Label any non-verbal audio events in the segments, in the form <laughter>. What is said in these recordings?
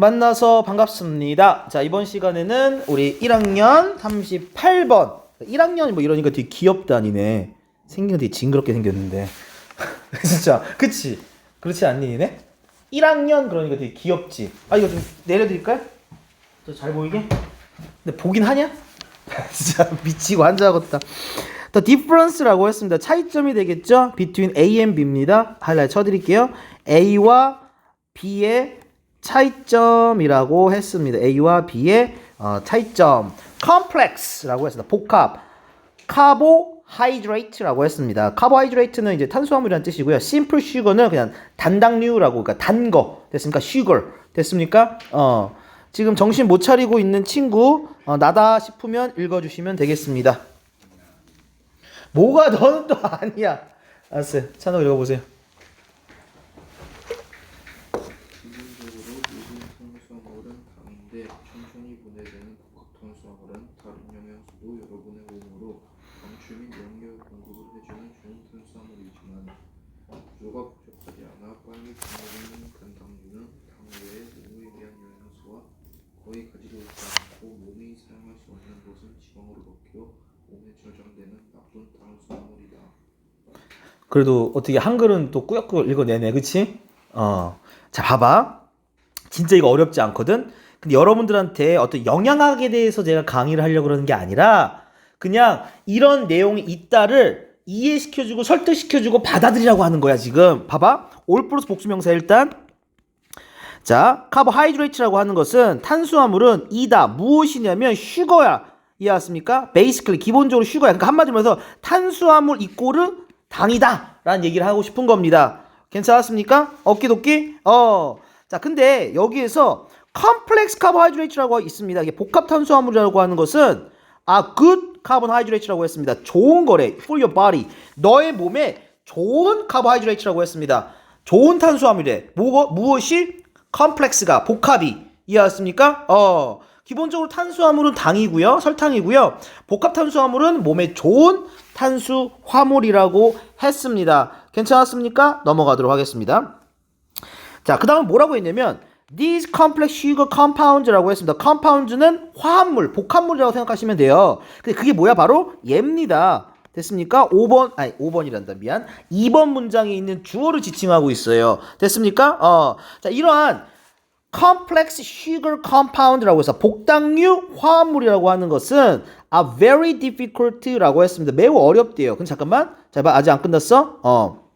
만나서 반갑습니다. 자, 이번 시간에는 우리 1학년 38번. 1학년 뭐 이러니까 되게 귀엽다니네. 생긴 거 되게 징그럽게 생겼는데. <laughs> 진짜. 그치? 그렇지 않니, 니네? 1학년 그러니까 되게 귀엽지. 아, 이거 좀 내려드릴까요? 저 잘 보이게? 근데 보긴 하냐? <laughs> 진짜 미치고 앉아야겠다. The difference라고 했습니다. 차이점이 되겠죠? between A and B입니다. 하이라이트 쳐드릴게요. A와 B의 차이점이라고 했습니다. A와 B의 어, 차이점. complex라고 했습니다. 복합. carbohydrate라고 했습니다. carbohydrate는 이제 탄수화물이라는 뜻이고요. simple sugar는 그냥 단당류라고 그러니까 단 거. 됐습니까? sugar. 됐습니까? 어. 지금 정신 못 차리고 있는 친구 어, 나다 싶으면 읽어 주시면 되겠습니다. 뭐가 너는 또 아니야. 알았어요. 찬호 읽어 보세요. 천천히 분해되는 복합탄수화물은 다른 영양소도 여러분의 몸으로 방출 및 영양 공급을 해주는 좋은 탄수화물이지만 구조가 복잡하지 않아 빨리 분해되는 근당류는 당 외에 몸을 위한 영양소와 거의 있지 않고 몸이 사용할 수 없는 것은 지방으로 바뀌어 몸에 저장되는 나쁜 탄수화물이다. 그래도 어떻게 한글은 또 꾸역꾸역 읽어내네, 그치? 어. 자, 봐봐. 진짜 이거 어렵지 않거든? 근데 여러분들한테 어떤 영양학에 대해서 제가 강의를 하려고 그러는 게 아니라 그냥 이런 내용이 있다를 이해시켜주고 설득시켜주고 받아들이라고 하는 거야, 지금. 봐봐. 올 플러스 복수명사 일단. 자, 카보하이드레이트라고 하는 것은 탄수화물은 이다. 무엇이냐면 슈거야. 이해했습니까? 베이시클리 기본적으로 슈거야. 그러니까 한마디로 해서 탄수화물 이꼬르 당이다. 라는 얘기를 하고 싶은 겁니다. 괜찮았습니까? 어깨도끼? 어. 자, 근데 여기에서 컴플렉스 카보하이드레이트라고 있습니다. 이게 복합 탄수화물이라고 하는 것은 아, good carbohydrate라고 했습니다. 좋은 거래. for your body. 너의 몸에 좋은 카보하이드레이트라고 했습니다. 좋은 탄수화물이래. 뭐, 무엇이? 컴플렉스가 복합이 이해하셨습니까? 어. 기본적으로 탄수화물은 당이고요. 설탕이고요. 복합 탄수화물은 몸에 좋은 탄수화물이라고 했습니다. 괜찮았습니까? 넘어가도록 하겠습니다. 자, 그 다음 뭐라고 했냐면 These complex sugar compounds라고 했습니다. compounds는 화합물, 복합물이라고 생각하시면 돼요. 근데 그게 뭐야? 바로 얘입니다. 됐습니까? 5번, 아니, 5번이란다. 미안. 2번 문장에 있는 주어를 지칭하고 있어요. 됐습니까? 어. 자, 이러한 complex sugar compound라고 해서 복당류 화합물이라고 하는 것은 are very difficult라고 했습니다. 매우 어렵대요. 근데 잠깐만. 자, 봐. 아직 안 끝났어? 어.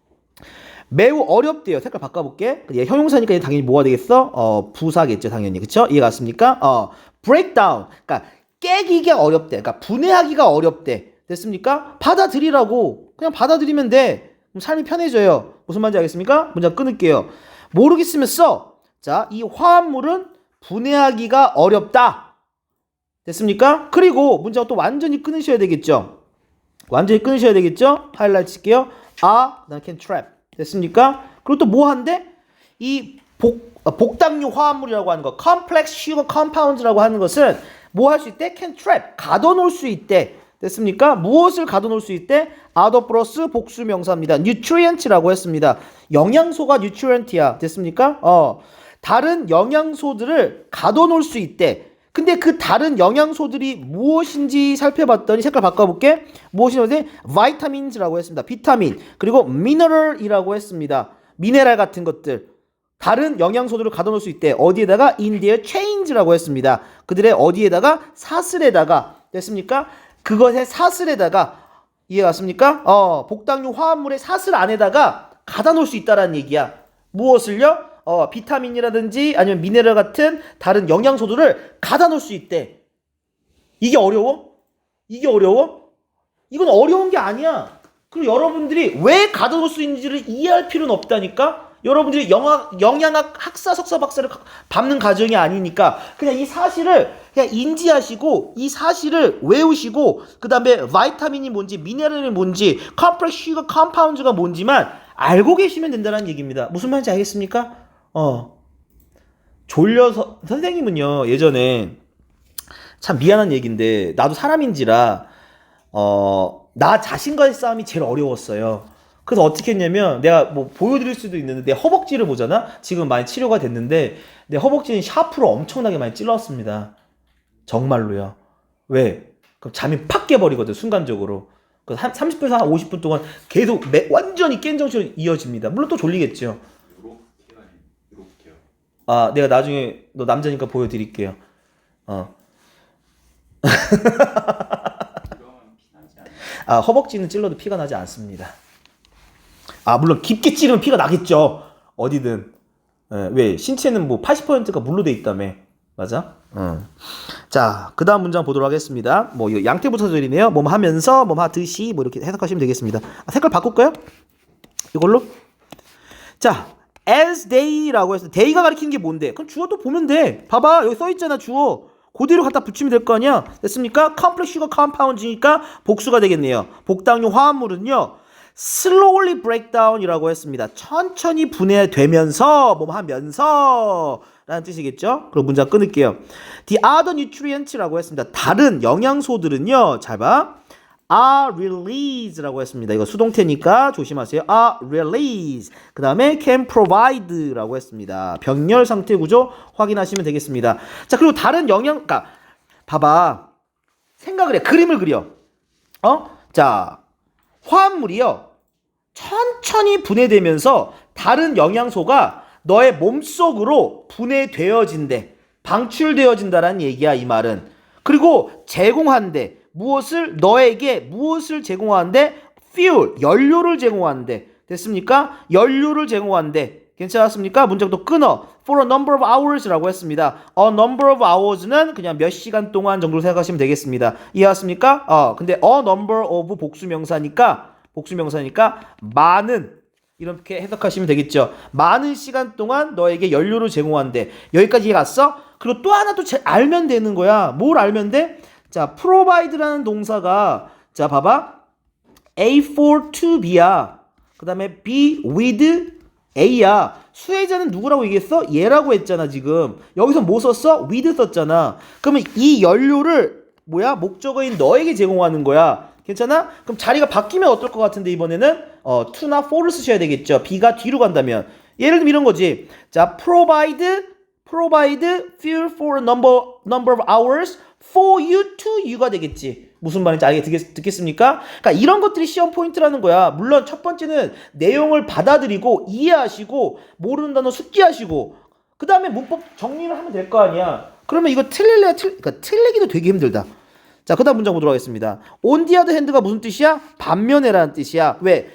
매우 어렵대요. 색깔 바꿔볼게. 얘 형용사니까 얘 당연히 뭐가 되겠어? 어, 부사겠죠, 당연히. 그쵸? 이해 갔습니까? 어, breakdown. 그러니까 깨기가 어렵대. 그러니까 분해하기가 어렵대. 됐습니까? 받아들이라고. 그냥 받아들이면 돼. 그럼 삶이 편해져요. 무슨 말인지 알겠습니까? 문장 끊을게요. 모르겠으면 써. 자, 이 화합물은 분해하기가 어렵다. 됐습니까? 그리고 문장 또 완전히 끊으셔야 되겠죠? 완전히 끊으셔야 되겠죠? 하이라이트 칠게요. 아, can trap. 됐습니까? 그리고 또 뭐 한대? 이 복, 어, 복당류 화합물이라고 하는 거, complex sugar compounds라고 하는 것은 뭐 할 수 있대? can trap. 가둬놓을 수 있대. 됐습니까? 무엇을 가둬놓을 수 있대? 아더 플러스 복수 명사입니다. nutrient라고 했습니다. 영양소가 nutrient이야. 됐습니까? 어. 다른 영양소들을 가둬놓을 수 있대. 근데 그 다른 영양소들이 무엇인지 살펴봤더니 색깔 바꿔볼게. 무엇이냐면 vitamins라고 했습니다. 비타민 그리고 mineral이라고 했습니다. 미네랄 같은 것들 다른 영양소들을 가둬놓을 수 있대. 어디에다가 their chains라고 했습니다. 그들의 어디에다가 사슬에다가 됐습니까? 그것의 사슬에다가 이해 갔습니까? 어 복당류 화합물의 사슬 안에다가 가다 놓을 수 있다라는 얘기야. 무엇을요? 어, 비타민이라든지 아니면 미네랄 같은 다른 영양소들을 가다 놓을 수 있대. 이게 어려워? 이게 어려워? 이건 어려운 게 아니야. 그리고 여러분들이 왜 가다 놓을 수 있는지를 이해할 필요는 없다니까? 여러분들이 영학, 영양학 학사, 석사, 박사를 밟는 과정이 아니니까 그냥 이 사실을 그냥 인지하시고 이 사실을 외우시고 그 다음에 바이타민이 뭔지 미네랄이 뭔지 슈거 컴파운드가 뭔지만 알고 계시면 된다는 얘기입니다. 무슨 말인지 알겠습니까? 어. 졸려서 선생님은요 예전에 참 미안한 얘기인데 나도 사람인지라 어 나 자신과의 싸움이 제일 어려웠어요. 그래서 어떻게 했냐면 내가 뭐 보여드릴 수도 있는데 내 허벅지를 보잖아. 지금 많이 치료가 됐는데 내 허벅지는 샤프로 엄청나게 많이 찔렀습니다. 정말로요. 왜? 그럼 잠이 팍 깨버리거든 순간적으로. 그한 30분에서 한 50분 동안 계속 매, 완전히 깬 정신으로 이어집니다. 물론 또 졸리겠죠. 요렇게가 아니고 요렇게요. 아, 내가 나중에 너 남자니까 보여드릴게요. 어. <laughs> 아, 허벅지는 찔러도 피가 나지 않습니다. 아, 물론 깊게 찌르면 피가 나겠죠. 어디든. 예, 왜? 신체는 뭐 80%가 물로 돼 있다며. 맞아? 응. 자, 그 다음 문장 보도록 하겠습니다. 뭐, 이거 양태부사절이네요. 뭐 하면서, 뭐 하듯이, 뭐 이렇게 해석하시면 되겠습니다. 아, 색깔 바꿀까요? 이걸로? 자, as they라고 해서 they가 가리키는 게 뭔데? 그럼 주어 또 보면 돼. 봐봐, 여기 써 있잖아, 주어. 그대로 갖다 붙이면 될 거 아니야? 됐습니까? complex sugar compound이니까 복수가 되겠네요. 복당용 화합물은요. slowly break down이라고 했습니다. 천천히 분해되면서 뭐 하면서 라는 뜻이겠죠? 그럼 문장 끊을게요. The other nutrients라고 했습니다. 다른 영양소들은요. 잘 봐. Are released라고 했습니다. 이거 수동태니까 조심하세요. are released. 그 다음에 can provide라고 했습니다. 병렬 상태 구조 확인하시면 되겠습니다. 자 그리고 다른 영양, 그러니까 봐봐. 생각을 해. 그림을 그려. 어? 자 화합물이요. 천천히 분해되면서 다른 영양소가 너의 몸속으로 분해되어진대. 방출되어진다라는 얘기야, 이 말은. 그리고 제공한대. 무엇을 너에게 무엇을 제공하는데 fuel 연료를 제공하는데 됐습니까? 연료를 제공하는데 괜찮았습니까? 문장 또 끊어 for a number of hours라고 했습니다. a number of hours는 그냥 몇 시간 동안 정도로 생각하시면 되겠습니다. 이해하십니까? 어 근데 a number of 복수 명사니까 복수 명사니까 많은 이렇게 해석하시면 되겠죠. 많은 시간 동안 너에게 연료를 제공한대. 여기까지 이해 갔어? 그리고 또 하나 또 제- 알면 되는 거야. 뭘 알면 돼? 자, provide라는 동사가 자, 봐봐. A for to B야. 그 다음에 be with A야. 수혜자는 누구라고 얘기했어? 얘라고 했잖아, 지금. 여기서 뭐 썼어? with 썼잖아. 그러면 이 연료를 뭐야? 목적어인 너에게 제공하는 거야. 괜찮아? 그럼 자리가 바뀌면 어떨 것 같은데 이번에는 어, to나 for를 쓰셔야 되겠죠. B가 뒤로 간다면. 예를 들면 이런 거지. 자, provide provide fuel for a number number of hours for you to you가 되겠지. 무슨 말인지 알게 듣겠, 듣겠 습니까? 그러니까 이런 것들이 시험 포인트라는 거야. 물론 첫 번째는 내용을 받아들이고 이해하시고 모르는 단어 숙지하시고 그 다음에 문법 정리를 하면 될 거 아니야. 그러면 이거 틀릴래 틀 그러니까 틀리기도 되게 힘들다. 자, 그 다음 문장 보도록 하겠습니다. on the other hand가 무슨 뜻이야? 반면에라는 뜻이야. 왜?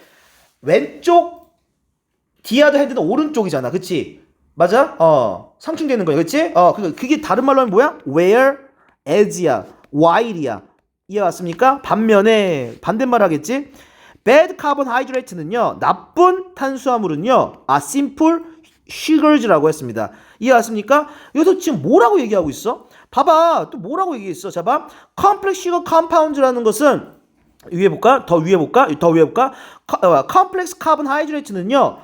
왼쪽 디아드 헤드는 오른쪽이잖아. 그치? 맞아? 어. 상충되는 거야. 그치? 어, 그, 그게 다른 말로 하면 뭐야? where, as야, while이야. 이해 왔습니까? 반면에 반대말 하겠지? bad carbohydrate는요. 나쁜 탄수화물은요. 아, simple sugars라고 했습니다. 이해 왔습니까? 여기서 지금 뭐라고 얘기하고 있어? 봐봐. 또 뭐라고 얘기했어? 자 봐. complex sugar compound라는 것은 위에 볼까? 더 위에 볼까? 더 위에 볼까? 컴플렉스 카본 하이드레이트는요.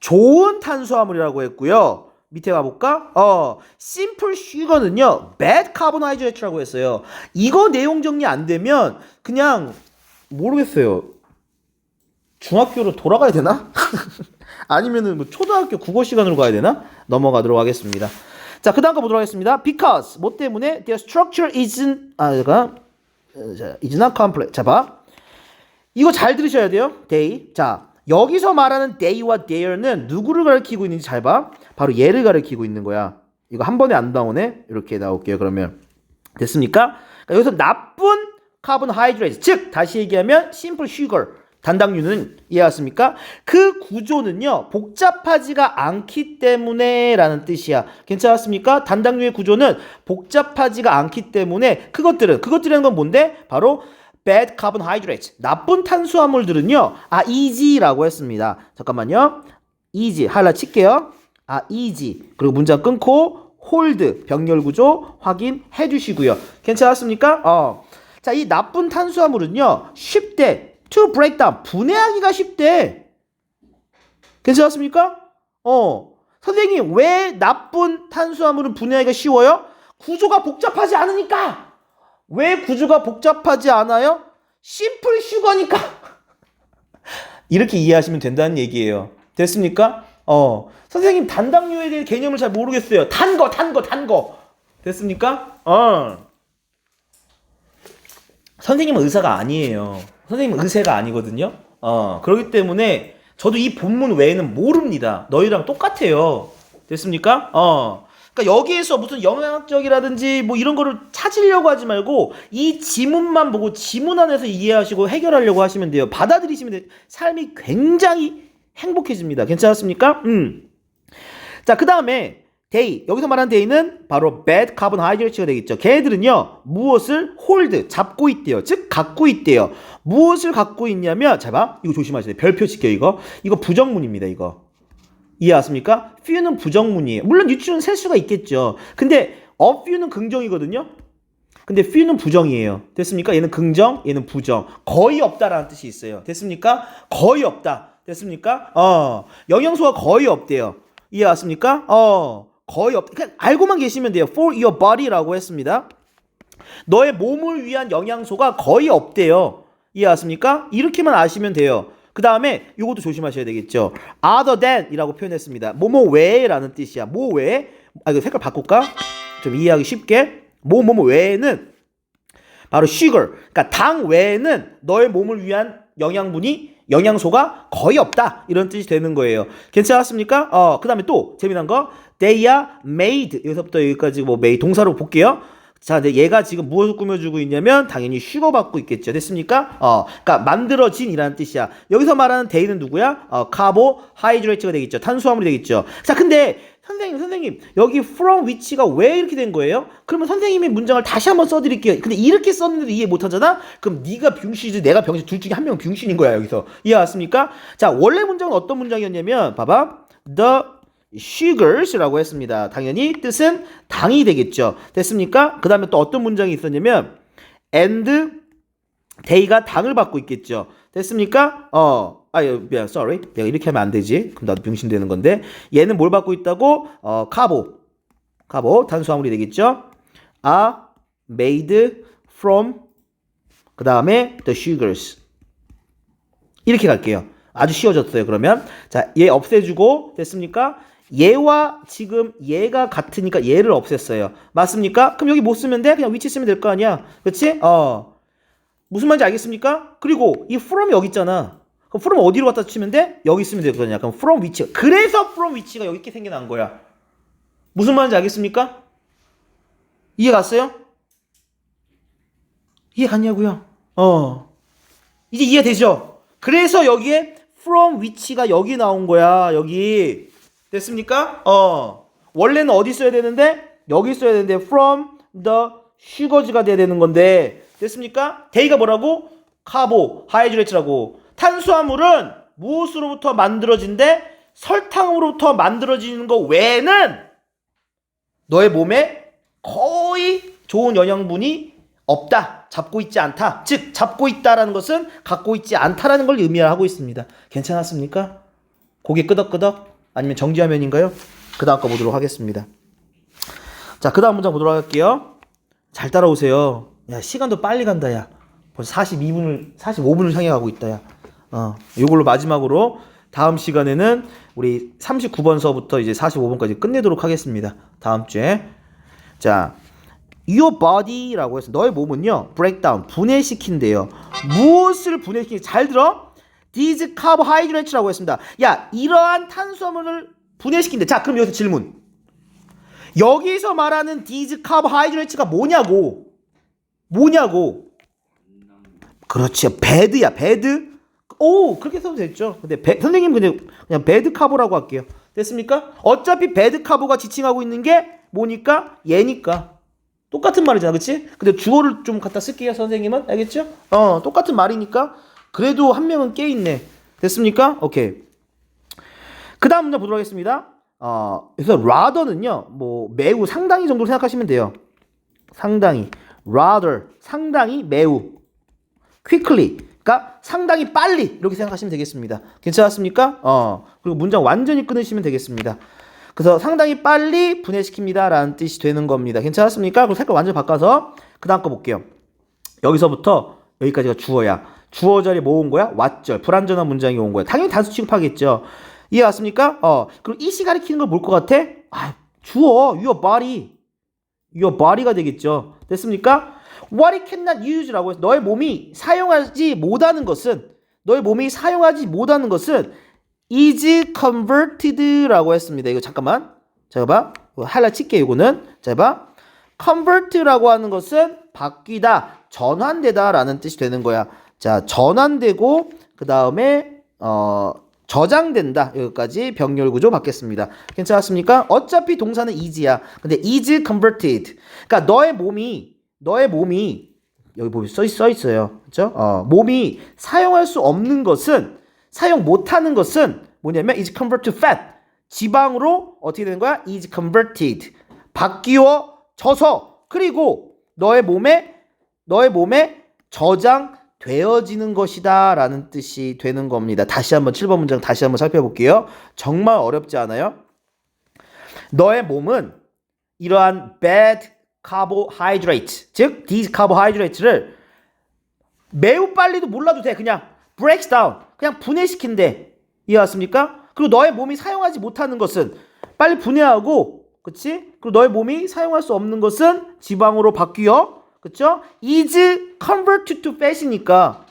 좋은 탄수화물이라고 했고요. 밑에 가볼까? 어, 심플 슈거는요. bad carbohydrate라고 했어요. 이거 내용 정리 안 되면 그냥 모르겠어요. 중학교로 돌아가야 되나? <laughs> 아니면은 뭐 초등학교 국어 시간으로 가야 되나? 넘어가도록 하겠습니다. 자, 그다음 거 보도록 하겠습니다. Because 뭐 때문에 their structure isn't 아, 잠깐. 어, 자, is not complex. 자, 봐. 이거 잘 들으셔야 돼요. they. 자, 여기서 말하는 they와 there는 누구를 가리키고 있는지 잘 봐. 바로 얘를 가리키고 있는 거야. 이거 한 번에 안 나오네. 이렇게 나올게요. 그러면 됐습니까? 그러니까 여기서 나쁜 카본하이드레이트, 즉 다시 얘기하면 심플 슈거 단당류는 이해하십니까? 그 구조는요 복잡하지가 않기 때문에 라는 뜻이야. 괜찮았습니까? 단당류의 구조는 복잡하지가 않기 때문에 그것들은 그것들이라는 건 뭔데? 바로 bad carbohydrates 나쁜 탄수화물들은요 아 easy라고 했습니다. 잠깐만요. easy 하나 칠게요. 아 easy 그리고 문장 끊고 hold 병렬 구조 확인해 주시고요. 괜찮았습니까? 어. 자, 이 나쁜 탄수화물은요. 쉽대 to break down 분해하기가 쉽대. 괜찮았습니까? 어. 선생님, 왜 나쁜 탄수화물은 분해하기가 쉬워요? 구조가 복잡하지 않으니까. 왜 구조가 복잡하지 않아요? 심플 슈거니까. <laughs> 이렇게 이해하시면 된다는 얘기예요. 됐습니까? 어. 선생님 단당류에 대해 개념을 잘 모르겠어요. 탄 거, 탄 거, 탄 거. 됐습니까? 어. 선생님은 의사가 아니에요. 선생님은 의사가 아니거든요. 어. 그렇기 때문에 저도 이 본문 외에는 모릅니다. 너희랑 똑같아요. 됐습니까? 어. 그러니까 여기에서 무슨 영향학적이라든지 뭐 이런 거를 찾으려고 하지 말고 이 지문만 보고 지문 안에서 이해하시고 해결하려고 하시면 돼요. 받아들이시면 돼요. 삶이 굉장히 행복해집니다. 괜찮았습니까? 음. 자, 그 다음에 데이. 여기서 말하는 데이는 바로 bad carbohydrate가 되겠죠. 걔네들은요, 무엇을 hold, 잡고 있대요. 즉, 갖고 있대요. 무엇을 갖고 있냐면, 자, 봐. 이거 조심하셔야 돼요. 별표 칠게요, 이거. 이거 부정문입니다, 이거. 이해하십니까? few는 부정문이에요. 물론 유추는 셀 수가 있겠죠. 근데 a few는 긍정이거든요. 근데 few는 부정이에요. 됐습니까? 얘는 긍정, 얘는 부정. 거의 없다라는 뜻이 있어요. 됐습니까? 거의 없다. 됐습니까? 어. 영양소가 거의 없대요. 이해하십니까? 어. 거의 없. 그냥 알고만 계시면 돼요. for your body라고 했습니다. 너의 몸을 위한 영양소가 거의 없대요. 이해하십니까? 이렇게만 아시면 돼요. 그 다음에 이것도 조심하셔야 되겠죠. other than이라고 표현했습니다. 뭐뭐 외에라는 뜻이야. 뭐 외에? 아 이거 색깔 바꿀까? 좀 이해하기 쉽게. 뭐 뭐뭐 외에는 바로 sugar. 그러니까 당 외에는 너의 몸을 위한 영양분이 영양소가 거의 없다. 이런 뜻이 되는 거예요. 괜찮았습니까? 어, 그다음에 또 재미난 거 they are made. 여기서부터 여기까지 뭐 made 동사로 볼게요. 자, 이제 얘가 지금 무엇을 꾸며주고 있냐면 당연히 슈거 받고 있겠죠. 됐습니까? 어, 그러니까 만들어진이라는 뜻이야. 여기서 말하는 데이는 누구야? 어, 카보하이드레이트가 되겠죠. 탄수화물이 되겠죠. 자, 근데 선생님, 선생님, 여기 from which가 왜 이렇게 된 거예요? 그러면 선생님이 문장을 다시 한번 써드릴게요. 근데 이렇게 썼는데 이해 못하잖아? 그럼 네가 병신이지 내가 병신 둘 중에 한 명은 병신인 거야 여기서 이해 왔습니까? 자, 원래 문장은 어떤 문장이었냐면 봐봐, the sugars라고 했습니다. 당연히 뜻은 당이 되겠죠. 됐습니까? 그 다음에 또 어떤 문장이 있었냐면 and day가 당을 받고 있겠죠. 됐습니까? 어, 아, 미안, sorry. 내가 이렇게 하면 안 되지. 그럼 나도 병신 되는 건데. 얘는 뭘 받고 있다고? 어, 카보. 카보, 탄수화물이 되겠죠. are made from 그 다음에 the sugars. 이렇게 갈게요. 아주 쉬워졌어요. 그러면 자, 얘 없애주고 됐습니까? 얘와 지금 얘가 같으니까 얘를 없앴어요. 맞습니까? 그럼 여기 못 쓰면 돼? 그냥 위치 쓰면 될 거 아니야. 그렇지? 어. 무슨 말인지 알겠습니까? 그리고 이 from이 여기 있잖아. 그럼 from 어디로 갖다 치면 돼? 여기 쓰면 되거든요. 그럼 from 위치가 그래서 from 위치가 여기 이렇게 생겨난 거야. 무슨 말인지 알겠습니까? 이해 갔어요? 이해 갔냐고요? 어. 이제 이해되죠? 그래서 여기에 from 위치가 여기 나온 거야. 여기. 됐습니까? 어. 원래는 어디 써야 되는데? 여기 써야 되는데 from the sugars가 돼야 되는 건데. 됐습니까? 데이가 뭐라고? 카보 하이드레이트라고. 탄수화물은 무엇으로부터 만들어진대? 설탕으로부터 만들어지는 거 외에는 너의 몸에 거의 좋은 영양분이 없다. 잡고 있지 않다. 즉, 잡고 있다라는 것은 갖고 있지 않다라는 걸 의미하고 있습니다. 괜찮았습니까? 고개 끄덕끄덕? 아니면 정지화면인가요? 그 다음 거 보도록 하겠습니다. 자, 그 다음 문장 보도록 할게요. 잘 따라오세요. 야, 시간도 빨리 간다, 야. 벌써 42분을, 45분을 향해 가고 있다, 야. 어, 요걸로 마지막으로 다음 시간에는 우리 39번서부터 이제 45번까지 끝내도록 하겠습니다. 다음 주에. 자, your body라고 해서 너의 몸은요, breakdown, 분해시킨대요. 무엇을 분해시키는지 잘 들어? these carbohydrates라고 했습니다. 야, 이러한 탄수화물을 분해시킨대. 자, 그럼 여기서 질문. 여기서 말하는 these carbohydrates가 뭐냐고. 뭐냐고. 그렇죠. 배드야, 배드. 오, 그렇게 써도 됐죠. 근데 배, 선생님 그냥 그냥 배드 카보라고 할게요. 됐습니까? 어차피 배드 카보가 지칭하고 있는 게 뭐니까? 얘니까. 똑같은 말이잖아, 그치? 근데 주어를 좀 갖다 쓸게요, 선생님은. 알겠죠? 어, 똑같은 말이니까. 그래도 한 명은 깨있네. 됐습니까? 오케이. 그 다음 문제 보도록 하겠습니다. 어, 그래서 rather는요, 뭐, 매우 상당히 정도로 생각하시면 돼요. 상당히. Rather. 상당히 매우. quickly. 그러니까 상당히 빨리 이렇게 생각하시면 되겠습니다. 괜찮았습니까? 어. 그리고 문장 완전히 끊으시면 되겠습니다. 그래서 상당히 빨리 분해시킵니다 라는 뜻이 되는 겁니다. 괜찮았습니까? 그럼 색깔 완전 바꿔서 그 다음 거 볼게요. 여기서부터 여기까지가 주어야. 주어 자리 뭐 온 거야? 왓절. 불완전한 문장이 온 거야. 당연히 단수 취급하겠죠. 이해 왔습니까? 어. 그리고 이시 가리키는 걸 뭘 것 같아? 아, 주어. your body. your body가 되겠죠. 됐습니까? What it cannot use라고 해서 너의 몸이 사용하지 못하는 것은 너의 몸이 사용하지 못하는 것은 is converted라고 했습니다. 이거 잠깐만. 자, 봐. 하이라이트 칠게 이거는. 자, 봐. convert라고 하는 것은 바뀌다, 전환되다라는 뜻이 되는 거야. 자, 전환되고 그 다음에 어 저장된다. 여기까지 병렬 구조 받겠습니다. 괜찮았습니까? 어차피 동사는 is야. 근데 is converted. 그러니까 너의 몸이 너의 몸이 여기 보면 써, 있- 써 있어요. 그렇죠? 어, 몸이 사용할 수 없는 것은 사용 못 하는 것은 뭐냐면 is converted fat. 지방으로 어떻게 되는 거야? is converted. 바뀌어 져서 그리고 너의 몸에 너의 몸에 저장 되어지는 것이다 라는 뜻이 되는 겁니다. 다시 한번 7번 문장 다시 한번 살펴볼게요. 정말 어렵지 않아요? 너의 몸은 이러한 bad carbohydrate, 즉 these carbohydrate를 매우 빨리도 몰라도 돼. 그냥 breaks down. 그냥 분해시킨대. 이해 왔습니까? 그리고 너의 몸이 사용하지 못하는 것은 빨리 분해하고 그치? 그리고 너의 몸이 사용할 수 없는 것은 지방으로 바뀌어. 그쵸? is converted to fat이니까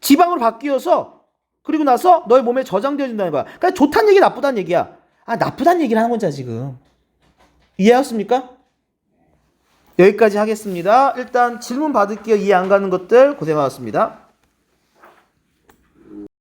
지방으로 바뀌어서 그리고 나서 너의 몸에 저장되어진다는 거야. 그러니까 좋다는 얘기 나쁘다는 얘기야. 아 나쁘다는 얘기를 하는 거잖아 지금. 이해하셨습니까? 여기까지 하겠습니다. 일단 질문 받을게요. 이해 안 가는 것들 고생하셨습니다.